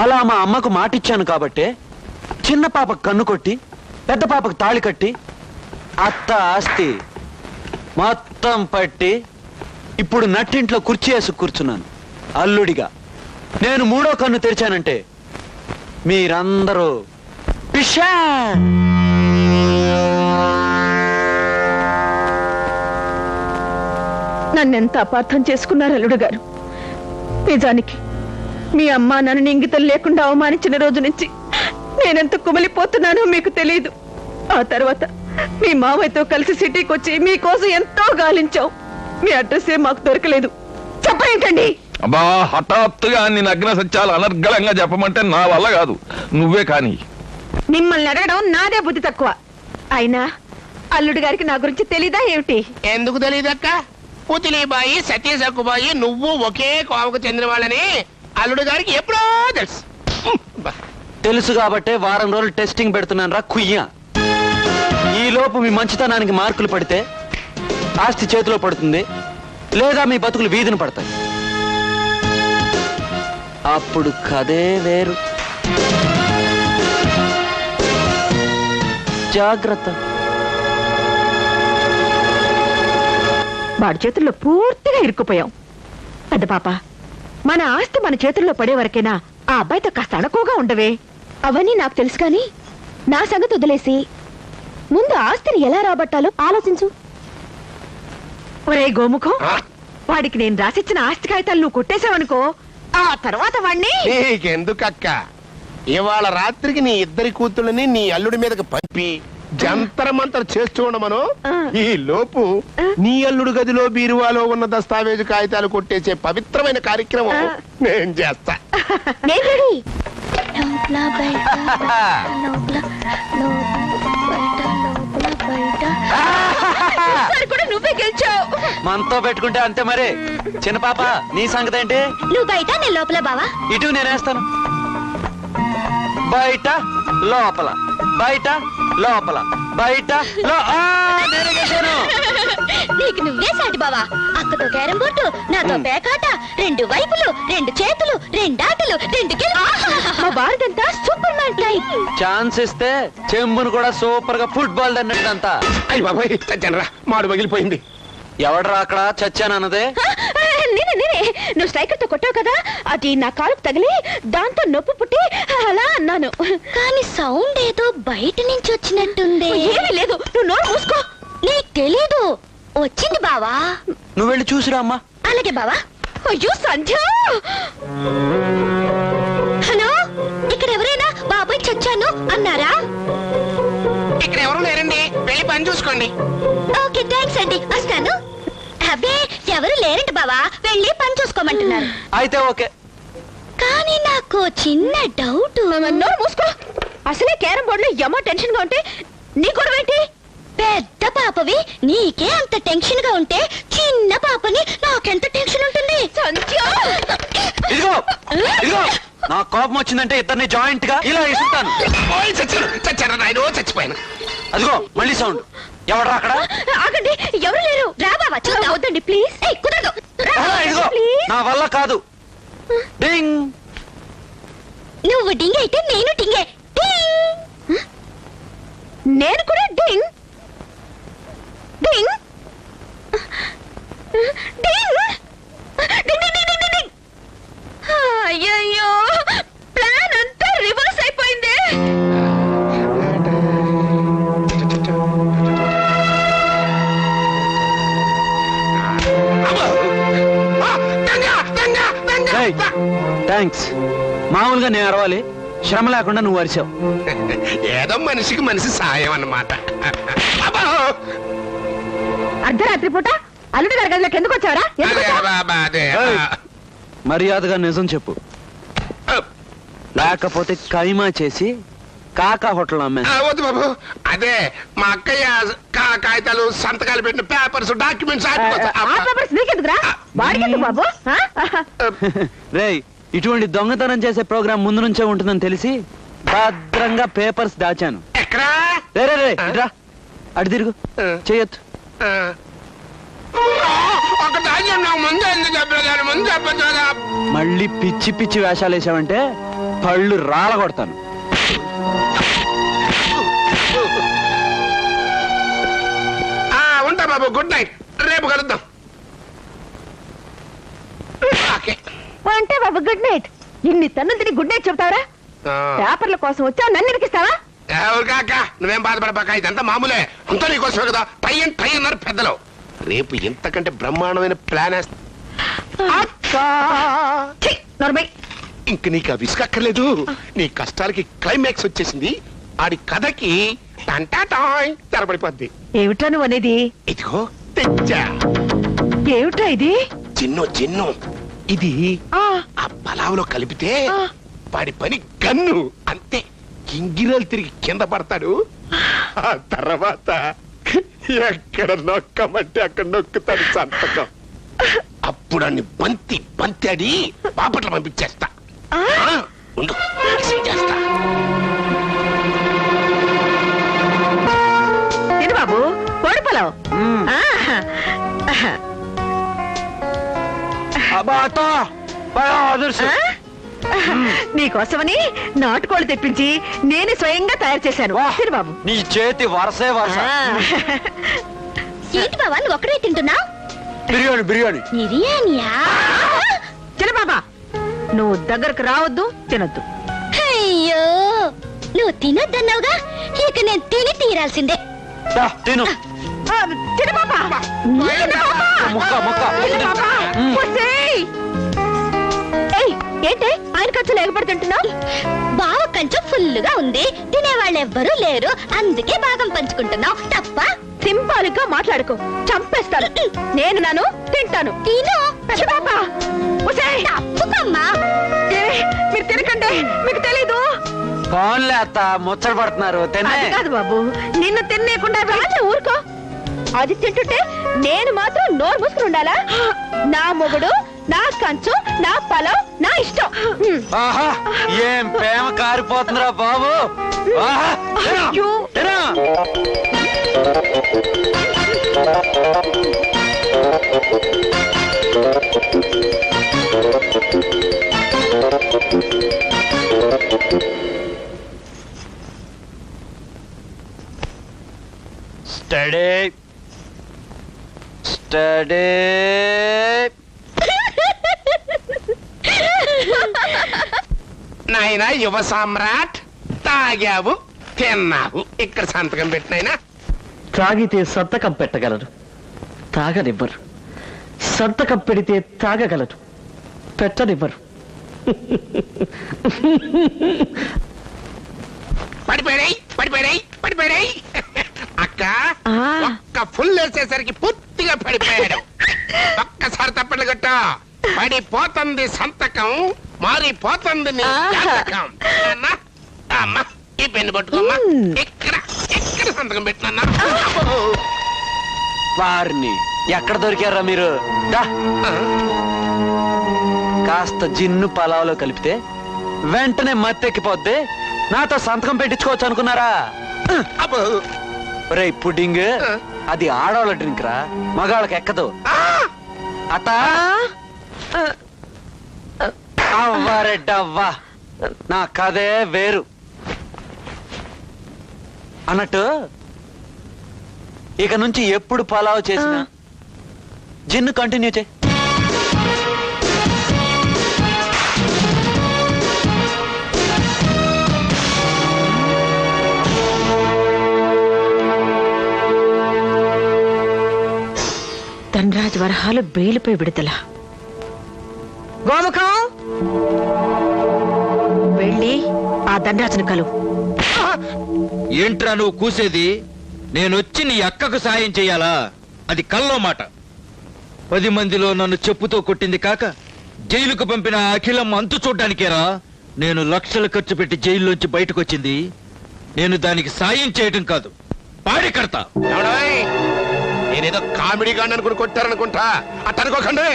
అలా మా అమ్మకు మాటిచ్చాను కాబట్టే చిన్న పాపకు కన్ను కొట్టి పెద్ద పాపకు తాళి కట్టి అత్త ఆస్తి మొత్తం పట్టి ఇప్పుడు నట్టింట్లో కుర్చీ వేసి కూర్చున్నాను. అల్లుడిగా. నేను మూడో కన్ను తెరిచానంటే మీరందరూ పిషా! నన్నెంత అపార్థం చేసుకున్నారు అల్లుడు గారు? నిజానికి మీ అమ్మ నన్ను ఇంగితం లేకుండా అవమానించిన రోజు నుంచి నేనెంత కుమిలిపోతున్నానో మీకు తెలియదు ఆ తర్వాత మీ మామయ్యతో కలిసి సిటీకి వచ్చి మీకోసం ఎంతో గాలించాం మీ అడ్రస్సే మాకు దొరకలేదు. చెప్పేంటండి? అబ్బా హఠాత్తుగా అన్ని నగ్న సత్యాలు అనర్గళంగా చెప్పమంటే నా వల్ల కాదు. నువ్వే కాని. మిమ్మల్ని అడగడం నాదే బుద్ధి తక్కువ. అయినా అల్లుడు గారికి నా గురించి తెలీదా ఏమిటి? ఎందుకు తెలియదక్క పుతిలీబాయి సతీసక్కుబాయి నువ్వు ఒకే కోవకు చెందిన వాళ్ళని అల్లుడు గారికి ఎప్పుడో తెలుసు. బా. తెలుసు కాబట్టే వారం రోజులు టెస్టింగ్ పెడుతున్నాను రా కుయ్య. ఈ లోపు మీ మంచితనానికి మార్కులు పడితే ఆస్తి చేతిలో పడుతుంది లేదా మీ బతుకులు వీధిన పడతాయి. అప్పుడు కదే వేరు. జాగ్రత్త. వాడి చేతుల్లో పూర్తిగా ఇరుక్కుపోయాం పెద్ద పాప. మన ఆస్తి మన చేతుల్లో పడే వరకేనా ఆ అబ్బాయితో కాస్త అణకువగా ఉండవే. అవన్నీ నాకు తెలుసు కానీ నా సంగతి వదిలేసి ముందు ఆస్తిని ఎలా రాబట్టాలో ఆలోచించు. ఒరే గోముఖం వాడికి నేను రాసిచ్చిన ఆస్తి కాగితాలు నువ్వు కొట్టేశావనుకో ఆ తర్వాత వాణ్ణి నీకెందుకక్క? ఇవాళ రాత్రికి నీ ఇద్దరి కూతుళ్ళని నీ అల్లుడి మీదకి పంపి జంతర మంతర చేస్తూ ఉండమను. ఈ లోపు. నీ అల్లుడు గదిలో బీరువాలో ఉన్న దస్తావేజు కాగితాలు కొట్టేసే పవిత్రమైన కార్యక్రమం. నేను చేస్తా. నువ్వే గెలిచావు. మనతో పెట్టుకుంటే అంతే మరి. చిన్న పాప నీ సంగతి ఏంటి? నువ్వు బయట నేను లోపల బావా. ఇటు నేనేస్తాను. బయట లోపల. బయట లోపల. బయట లో ఆ, నేనే గెలిచాను. నీకు నువ్వే సాటి బావా. అక్కతో క్యారం బోర్డు నాతో పేకాట రెండు వైపులు రెండు చేతులు రెండు ఆటలు రెండు భారతంతా సూపర్ మ్యాన్ టైప్. ఛాన్స్ ఇస్తే చెంబును కూడా సూపర్గా ఫుట్బాల్ అన్నట్టంతా అయ్యి బాబాయ్ చచ్చనరా. మాడు పగిలిపోయింది. ఎవడరా అక్కడ చచ్చానన్నదే? నేనే నువ్వు స్ట్రైకర్తో కొట్టావు కదా అది నా కాలుకు తగిలి దాంతో నొప్పి పుట్టి అలా అన్నాను. కానీ సౌండ్ ఏదో బయట నుంచి వచ్చినట్టుంది. ఏమీ లేదు. నువ్వు నోరు మూసుకో. నీకు తెలీదు. వచ్చింది బావా. నువ్వు వెళ్ళి చూసిరా అమ్మా. అలాగే బావా. అయ్యో సంధ్య! హలో ఇక్కడ ఎవరైనా బాబాయ్ చచ్చాను అన్నారా? ఇక్కడ ఎవరు లేరండి. వెళ్ళి పని చూసుకోండి. ఓకే థ్యాంక్స్ అండి. వస్తాను. అబ్బే ఎవరు లేరంట బావా? వెళ్ళి పని చూసుకోమంటున్నారు. అయితే ఓకే. కానీ నాకు చిన్న డౌట్. నోరు మూసుకో. అసలే క్యారం బోర్డులో యమ టెన్షన్గా ఉంటే నీ గొడవ ఏంటి? పెద్ద పాపవి నీకే అంత టెన్షన్గా ఉంటే చిన్న పాపని నాకెంత టెన్షన్ ఉంటుంది? సంధ్య! ఇదిగో ఇదిగో నా కోపం వచ్చిందంటే ఇద్దరిని జాయింట్గా ఇలా నాయన చచ్చిపోయాను. అదిగో మళ్ళీ సౌండ్ ఎవరు అక్కడ? ఆగండి ఎవరు లేరు? రా బాబా చూద్దాం వద్దండి ప్లీజ్ కుదరదు. నా వల్ల కాదు. డింగ్. నువ్వు డింగ్ అయితే నేను డింగే. నేను కూడా డింగ్. డింగ్. డింగ్. డింగ్. మామూలుగా నేను అరవాలి. శ్రమ లేకుండా నువ్వు అరిచావు. ఏదో మనిషికి మనిషి సాయం అన్నమాట. అబ్బా! అర్ధరాత్రి పూట అల్లుడి గారి గదిలోకి ఎందుకు వచ్చావరా? అదే. ఏయ్. మర్యాదగా నిజం చెప్పు. లేకపోతే కైమా చేసి కాకా హోటల్ అమ్మే. ఆ, వద్దు బాబు. అదే మా అక్కయ్య కా- కాగితాలు సంతకాలు పెట్టిన పేపర్స్ డాక్యుమెంట్స్ ఆ పేపర్స్ నీకెందుకురా? వాడికి ఎందుకు బాబు? ఆ? రేయ్ ఇటువంటి దొంగతనం చేసే ప్రోగ్రాం ముందు నుంచే ఉంటుందని తెలిసి భద్రంగా పేపర్స్ దాచాను. రే రే రే ఇట్రా. అటు తిరుగు. కదా మళ్ళీ పిచ్చి పిచ్చి వేషాలు వేసావంటే పళ్ళు రాలగొడతాను. ఆ, ఉంటా బాబు గుడ్ నైట్. రేపు కలుద్దాం ఓకే అంటే బాబు గుడ్ నైట్ ఇన్ని తన్నులు తిని గుడ్ నైట్ చెప్తావరా. పేపర్ల కోసం వచ్చా నన్ను ఇరికిస్తావా ఎవరు కాక నువ్వేం బాధపడబాక ఇదంతా మామూలే. అంతా నీకోసమే కదా టై టై అన్నారు పెద్దలు. రేపు ఇంతకంటే బ్రహ్మాండమైన ప్లాన్ నోర్మై. ఇంక నీకు విసుకక్కర్లేదు నీ కష్టాలకి క్లైమాక్స్ వచ్చేసింది. ఆడి కథకి టంటాటాయ్ తెరపడిపోద్ది. ఏమిటా నువ్వు అనేది? ఇదిగో తెచ్చా. ఏమిటా ఇది? చిన్ను చిన్ను. ఇది ఆ పలావులో కలిపితే. వాడి పని గన్ను. అంతే. గింగిరాలు తిరిగి కింద పడతాడు. ఆ తర్వాత ఎక్కడ నొక్కమంటే అక్కడ నొక్కుతాడు సంతకం. అప్పుడు అన్ని బంతి బంతాడి బాపట్ల పంపించేస్తా. ఆ. ఆ, ఉండు. చేస్తా. బాబు? కోడి పొలం. అబ్బా బాగా అదృష్టం. నీకోసమని నాటుకోళ్ళు తెప్పించి నేను స్వయంగా తయారు చేశాను. తిను బాబు. నీ చేతి వరసే వరస. ఏంటి బావా నువ్వు ఒక్కడే తింటున్నావు? బిర్యానీ బిర్యానీ. బిర్యానీయా? చిన్న బాబా. నువ్వు దగ్గరకు రావద్దు తినొద్దు. అయ్యో నువ్వు తినొద్దన్నావుగా? ఇక నేను తిని తీరాల్సిందే. దా, తిను. బాబా. చిన్న బాబా. ముక్క ముక్క. ఏంటి? ఆయన ఖర్చు లేకపోతుంటున్నావు బావ కంచం ఫుల్లుగా ఉంది. తినేవాళ్ళు ఎవ్వరూ లేరు. అందుకే భాగం పంచుకుంటున్నావు. తప్ప? సింపాల్గా మాట్లాడుకో. చంపేస్తాను. నేను నన్ను తింటాను. తిను. మీరు తినకండి. మీకు తెలీదు. ఫోన్లే అత్త ముచ్చట పడుతున్నారు. కాదు బాబు. నిన్ను తినేయకుండా రాళ్ళ ఊరుకో. అది తింటుంటే నేను మాత్రం నోరు మూసుకుని ఉండాలా? నా మొగుడు నా కంచు నా పొలం నా ఇష్టం. ఆహా ఏం ప్రేమ కారిపోతుందిరా బాబు ఆహా తిను, అయ్యో. తిను. స్టడీ స్టడీ నాయన యువ సామ్రాట్ తాగావు తిన్నావు. ఇక్కడ సంతకం పెట్టినైనా తాగితే సంతకం పెట్టగలరు తాగనివ్వరు. సంతకం పెడితే తాగగలరు పెట్టనివ్వరు. పడిపోయాయి పడిపోయాయి పడిపోయాయి అక్క ఆ. ఒక్క ఫుల్ వేసేసరికి పూర్తిగా పడిపోయాడు. ఒక్కసారి తప్పట్లు కొట్ట. పడిపోతుంది సంతకం. మారిపోతుంది నీ ఆహా. జాతకం. అన్నా అమ్మా ఈ పెన్ను పట్టుకోమ్మా. మ్మ్. ఇక్కడ ఎక్కడ సంతకం పెట్టినా వారిని ఎక్కడ దొరికారా మీరు? దా. కాస్త జిన్ను పలావులో కలిపితే వెంటనే మత్తెక్కిపోద్ది. నాతో సంతకం పెట్టించుకోవచ్చు అనుకున్నారా? అబ్బో. రే పుడ్డింగ్. అది ఆడవాళ్ళ డ్రింక్ రా మగాళ్ళకి ఎక్కదు. ఆ! అత్త అవ్వారెడ్డవ్వా నా కథే వేరు. అన్నట్టు ఇక నుంచి ఎప్పుడు పలావ్ చేసినా జిన్ను కంటిన్యూ చేయి ధనరాజ్ వరహాలు బెయిలుపై విడుదల. గోముఖం! ఆ ధనరాజును కలు ఏంట్రా నువ్వు కూసేది? నేనొచ్చి నీ అక్కకు సాయం చెయ్యాలా అది కల్లో మాట. పది మందిలో నన్ను చెప్పుతో కొట్టింది కాక జైలుకు పంపిన అఖిలం అంతు చూడ్డానికేరా? నేను లక్షలు ఖర్చు పెట్టి జైల్లోంచి బయటకు వచ్చింది నేను దానికి సాయం చేయటం కాదు. పాడి కడతా? నేనేదో కామెడీగా అనుకుని కొట్టారనుకుంటా. అట్ట అనుకోకండి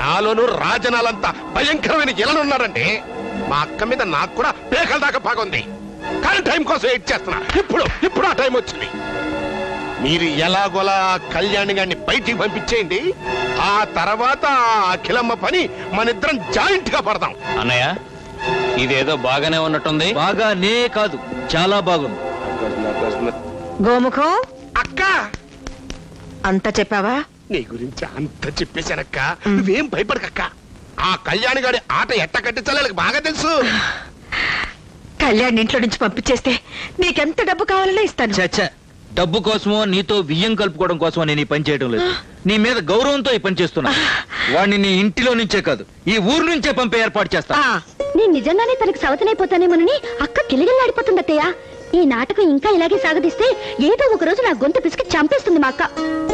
నాలోను రాజనాలంతా భయంకరమైన ఇలనున్నారండి మా అక్క మీద నాకు కూడా పేకల దాకా పాగుంది కానీ టైం కోసం వెయిట్ చేస్తున్నా. ఇప్పుడు ఇప్పుడు ఆ టైం వచ్చింది. మీరు ఎలాగోలా కళ్యాణి గారిని బయటికి పంపించేయండి. ఆ తర్వాత ఆ అఖిలమ్మ పని మన ఇద్దరం జాయింట్గా పడదాం. అన్నయ్య ఇదేదో బాగానే ఉన్నట్టుంది. బాగా నే కాదు చాలా బాగుంది. గోముఖం అక్క! అంతా చెప్పావా? నీ గురించి అంత చెప్పేశానక్క. నువ్వేం భయపడకక్క. ఆ కళ్యాణి గారి ఆట ఎట్ట కట్టించాలో వీళ్ళకి బాగా తెలుసు. కళ్యాణ్ ఇంట్లో నుంచి పంపించేస్తే నీకెంత డబ్బు కావాలన్నా ఇస్తాను. చచ్చ డబ్బు కోసమో నీతో బియ్యం కలుపుకోవడం కోసమో నేను ఈ పని చేయడం లేదు. నీ మీద గౌరవంతో ఈ పని చేస్తున్నా. వాడిని నీ ఇంటిలో నుంచే కాదు ఈ ఊరు నుంచే పంపే ఏర్పాటు చేస్తా. ఆ, నేను నిజంగానే తనకి సవతనైపోతానేమోనని అక్క కిలిగిల్లాడిపోతుంది అత్తయ్య. ఈ నాటకం ఇంకా ఇలాగే సాగదీస్తే ఏదో ఒక రోజు నా గొంతు పిసికి చంపేస్తుంది మా అక్క.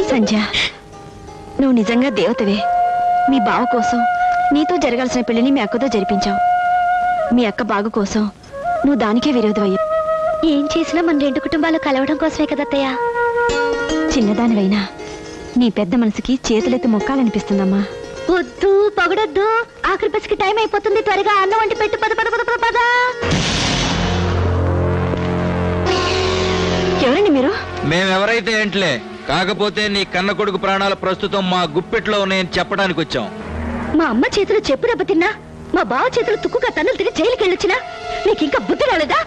సంజ నువ్వు నిజంగా దేవతవే. మీ బావ కోసం నీతో జరగాల్సిన పెళ్ళిని మీ అక్కతో జరిపించావు. మీ అక్క బాగు కోసం నువ్వు దానికే విరోధమయ్యావు ఏం చేసినా మన రెండు కుటుంబాలు కలవడం కోసమే కదా అత్తయ్య? చిన్నదానివైనా నీ పెద్ద మనసుకి చేతులెత్తి మొక్కాలనిపిస్తుందమ్మా. వద్దు పొగడొద్దు. ఆఖరి బస్కి టైం అయిపోతుంది. త్వరగా అన్నం వంటి పెట్టు. పద పద పద పద పద. ఎవరండి మీరు? మేమెవరైతే ఏంట్లే కాకపోతే నీ కన్న కొడుకు ప్రాణాలు ప్రస్తుతం మా గుప్పెట్లో ఉన్నాయని చెప్పడానికి వచ్చాం మా అమ్మ చేతులు చెప్పు దెబ్బతిన్నా మా బావ చేతులు తుక్కుగా తన్నులు తిరిగి జైలుకి వెళ్ళొచ్చినా నీకు ఇంకా బుద్ధి రాలేదా?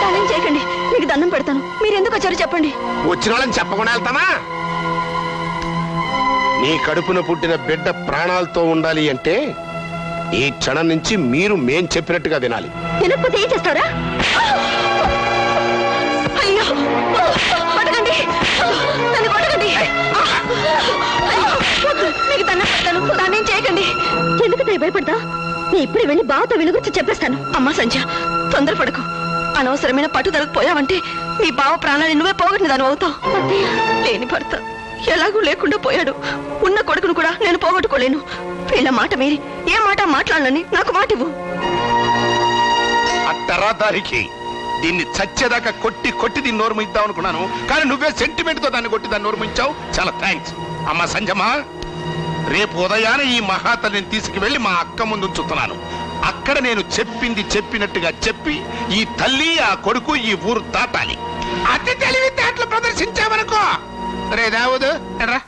దానం చేయకండి మీకు దండం పెడతాను. మీరు ఎందుకు వచ్చారో చెప్పండి. వచ్చిన వాళ్ళని చెప్పకుండా వెళ్తామా నీ కడుపున పుట్టిన బిడ్డ ప్రాణాలతో ఉండాలి అంటే ఈ క్షణం నుంచి మీరు మేం చెప్పినట్టుగా వినాలి. తినకపోతే ఏం చేస్తారా అయ్యో! చేయకండి. ఎందుకు భయపడతా? నేను ఇప్పుడు వెళ్ళి బావతో వీళ్ళ గురించి చెప్పేస్తాను. అమ్మా సంజ తొందరపడకు అనవసరమైన పట్టుదలకు పోయావంటే మీ బావ ప్రాణాన్ని నువ్వే పోగొట్టిన దాని అవుతావు. లేని భర్త ఎలాగూ లేకుండా పోయాడు. ఉన్న కొడుకును కూడా నేను పోగొట్టుకోలేను. వీళ్ళ మాట మీరి. ఏ మాట మాట్లాడనని నాకు మాట ఇవ్వు అట్టరా దారికి దీన్ని చచ్చేదాకా కొట్టి కొట్టి దీన్ని నోరు ముయిద్దాం అనుకున్నాను. కానీ నువ్వే సెంటిమెంట్తో దాన్ని కొట్టి దాన్ని నోరు ముయించావు. చాలా థ్యాంక్స్ అమ్మా సంజమా రేపు ఉదయాన ఈ మహాతల్లిని తీసుకువెళ్ళి మా అక్క ముందు ఉంచుతున్నాను. అక్కడ నేను చెప్పింది చెప్పినట్టుగా చెప్పి ఈ తల్లి ఆ కొడుకు ఈ ఊరు దాటాలి. అతి తెలివితేటలు ప్రదర్శించామనుకో రే దావుదు రా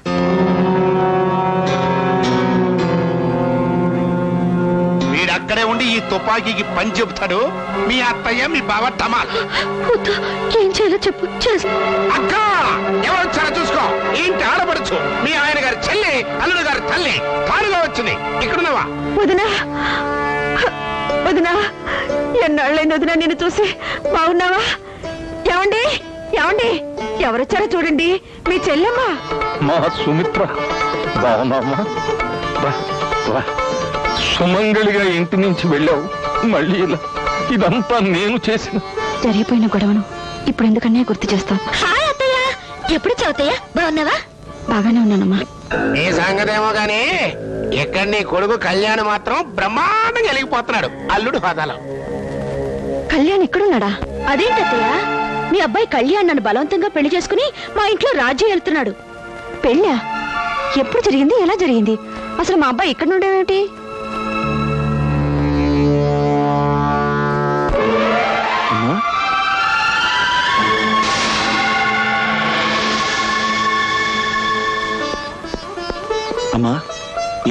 ఉండి ఈ తుపాకీకి పని చెబుతాడు? మీ అత్తయ్య మీ బావ టమాల్ వద్దు ఏం చేయాలో చెప్పు చేస్తా. అక్క! ఎవరు వచ్చారో చూసుకో. ఏంటి ఆడపడచ్చు మీ ఆయన గారి చెల్లి అల్లుడు గారి తల్లి. కారులో వచ్చింది. ఇక్కడున్నవా? వదినా వదినా ఎన్నాళ్ళైంది వదినా నిన్ను చూసి? బాగున్నావా? ఏమండి? ఏమండి? ఎవరొచ్చారో చూడండి. మీ చెల్లెమ్మ. మా సుమిత్ర బాగున్నామా రా, రా. సుమంగళిగా ఇంటి నుంచి వెళ్ళావు. మళ్ళీ ఇలా ఇదంతా నేను చేసిన జరిగిపోయిన గొడవను ఇప్పుడు ఎందుకన్నా గుర్తు చేస్తావు? హాయ్ అత్తయ్య. ఎప్పుడు చదువుతాయా బాగున్నావా? బాగానే ఉన్నానమ్మా. ఈ సంగతేమో గాని ఇక్కడ నీ కొడుకు కళ్యాణ్ మాత్రం బ్రహ్మాండంగా వెలిగిపోతున్నాడు అల్లుడు హోదాలో. కళ్యాణ్ ఇక్కడున్నాడా? అదేంటి అత్తయ్య మీ అబ్బాయి కళ్యాణ్ నన్ను బలవంతంగా పెళ్ళి చేసుకుని మా ఇంట్లో రాజ్యం వెళ్తున్నాడు పెళ్ళా? ఎప్పుడు జరిగింది? ఎలా జరిగింది? అసలు మా అబ్బాయి ఇక్కడ నుండేమిటి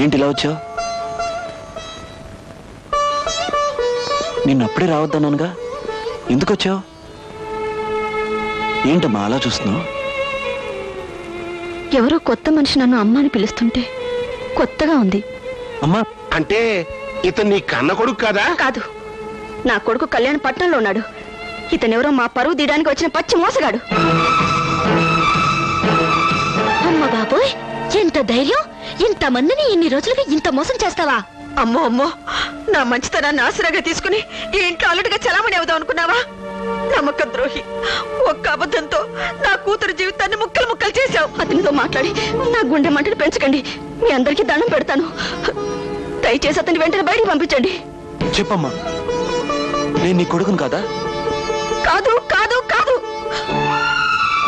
ఏంటి ఇలా వచ్చావు? నిన్ను అప్పుడే రావద్దన్నానుగా? ఎందుకు వచ్చావు? ఏంటమ్మా అలా చూస్తున్నావు? ఎవరో కొత్త మనిషి నన్ను అమ్మ అని పిలుస్తుంటే కొత్తగా ఉంది. అమ్మా అంటే ఇతను నీ కన్న కొడుకు కదా? కాదు. నా కొడుకు కళ్యాణ్ పట్టణంలో ఉన్నాడు. ఇతనెవరో మా పరువు తీయడానికి వచ్చిన పచ్చి మోసగాడు. అమ్మ బాబోయ్ ఎంత ధైర్యం! ఇంత మందిని ఇన్ని రోజులుగా ఇంత మోసం చేస్తావా? అమ్మో అమ్మో. నా మంచితనాన్ని ఆసరాగా తీసుకుని ఈ ఇంట్లో అల్లుడిగా చలామణి అవుదాం అనుకున్నావా? నమ్మక ద్రోహి ఒక్క అబద్ధంతో నా కూతురు జీవితాన్ని ముక్కలు ముక్కలు చేశావు. అతనితో మాట్లాడి నా గుండె మంటలు పెంచకండి. మీ అందరికీ దండం పెడతాను. దయచేసి అతని వెంటనే బయటికి పంపించండి. చెప్పమ్మా నేను నీ కొడుకును కాదా? కాదు కాదు కాదు.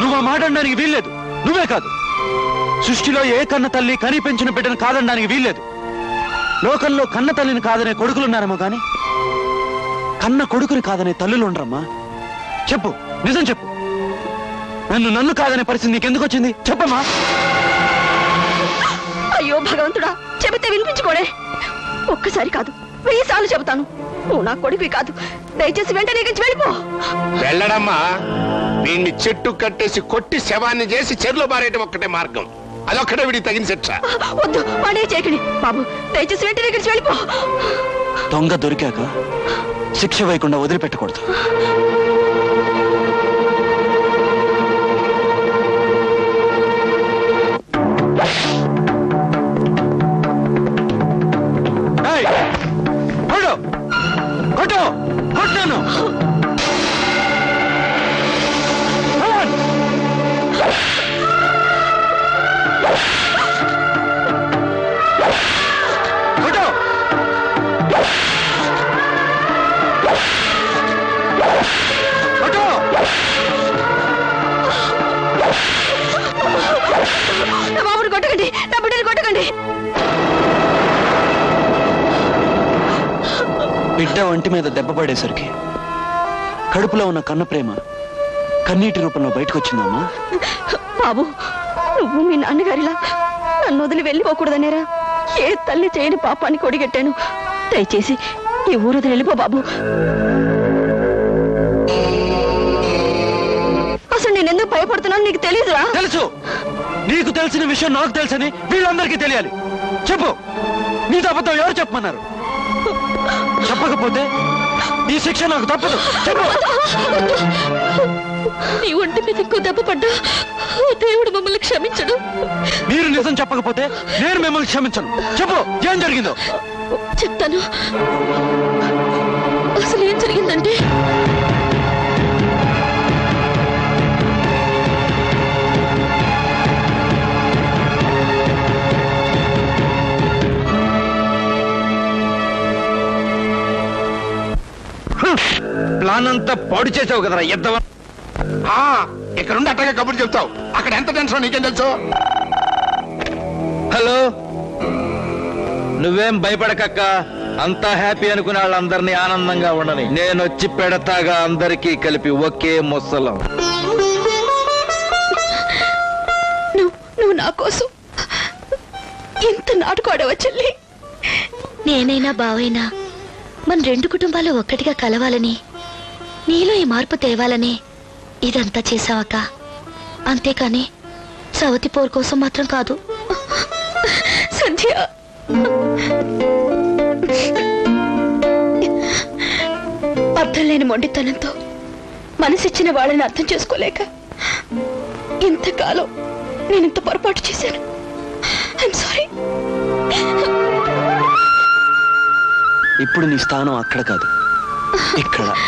నువ్వు ఆ మాట అనడానికి వీల్లేదు. నువ్వే కాదు. సృష్టిలో ఏ కన్న తల్లి కని పెంచిన బిడ్డను కాదనడానికి వీల్లేదు. లోకంలో కన్న తల్లిని కాదనే కొడుకులున్నారేమో గాని కన్న కొడుకుని కాదనే తల్లులు ఉండరమ్మా చెప్పు నిజం చెప్పు. నన్ను నన్ను కాదనే పరిస్థితి నీకెందుకు వచ్చింది చెప్పమ్మా. అయ్యో భగవంతుడా చెబితే వినిపించుకోడే. ఒక్కసారి కాదు వెయ్యి సార్లు చెబుతాను. నువ్వు నా కొడుకువి కాదు. దయచేసి వెంటనే ఇక్కడి నుంచి వెళ్ళిపో. వెళ్ళడమ్మా. వీడిని చెట్టు కట్టేసి కొట్టి శవాన్ని చేసి చెరులో బారేయటం ఒక్కటే మార్గం. అదొక్కటే వీడికి తగిన శిక్ష. వద్దు వాడే చేయకండి బాబు దయచేసి వెంటనే ఇక్కడి నుంచి వెళ్ళిపో. దొంగ దొరికాక శిక్ష వేయకుండా వదిలిపెట్టకూడదు. బిడ్డ ఒంటి మీద దెబ్బ పడేసరికి కడుపులో ఉన్న కన్న ప్రేమ కన్నీటి రూపంలో బయటకు వచ్చిందమ్మా బాబు నువ్వు మీ నాన్నగారిలా నన్ను వదిలి వెళ్ళిపోకూడదనేరా. ఏ తల్లి చేయని పాపాన్ని కొడిగట్టాను దయచేసి ఈ ఊరు వదిలి వెళ్ళిపో బాబు. అసలు నేను ఎందుకు భయపడుతున్నాను నీకు తెలియదురా తెలుసు. నీకు తెలిసిన విషయం నాకు తెలుసని వీళ్ళందరికీ తెలియాలి. చెప్పు. నీ అబద్ధం ఎవరు చెప్పమన్నారు? చెప్పకపోతే ఈ శిక్ష నాకు తప్పదు. చెప్పు. నీ ఒంటి మీద ఇంకో దెబ్బ పడ్డా దేవుడు మమ్మల్ని క్షమించడు. మీరు నిజం చెప్పకపోతే నేను మిమ్మల్ని క్షమించను. చెప్పు ఏం జరిగిందో? చెప్తాను. అసలు ఏం జరిగిందంటే ప్లాన్ అంతా పాడు చేసావు కదరా ఎద్దవ. ఆ, ఇక్కడుండి అట్టగా కబుర్లు చెప్తావు. అక్కడ ఎంత టెన్షన్ నీకేం తెలుసు? హలో? నువ్వేం భయపడకక్క? అంతా హ్యాపీ అనుకునే వాళ్ళందరినీ ఆనందంగా ఉండని. నేను వచ్చి పెడతాగా అందరికీ కలిపి ఒకే ముసలం. నువ్వు నువ్వు నా కోసం ఇంత నాటుకోడవా చెల్లి? నేనైనా బావైనా మన రెండు కుటుంబాలు ఒక్కటిగా కలవాలని నీలో ఈ మార్పు తేవాలని ఇదంతా చేసావక్క అంతేకాని సవతి పోరు కోసం మాత్రం కాదు. సంధ్య! అర్థం లేని మొండితనంతో మనసిచ్చిన వాళ్ళని అర్థం చేసుకోలేక ఇంతకాలం నేను ఇంత పొరపాటు చేశాను. ఐఎమ్ సారీ ఇప్పుడు నీ స్థానం అక్కడ కాదు. ఇక్కడ.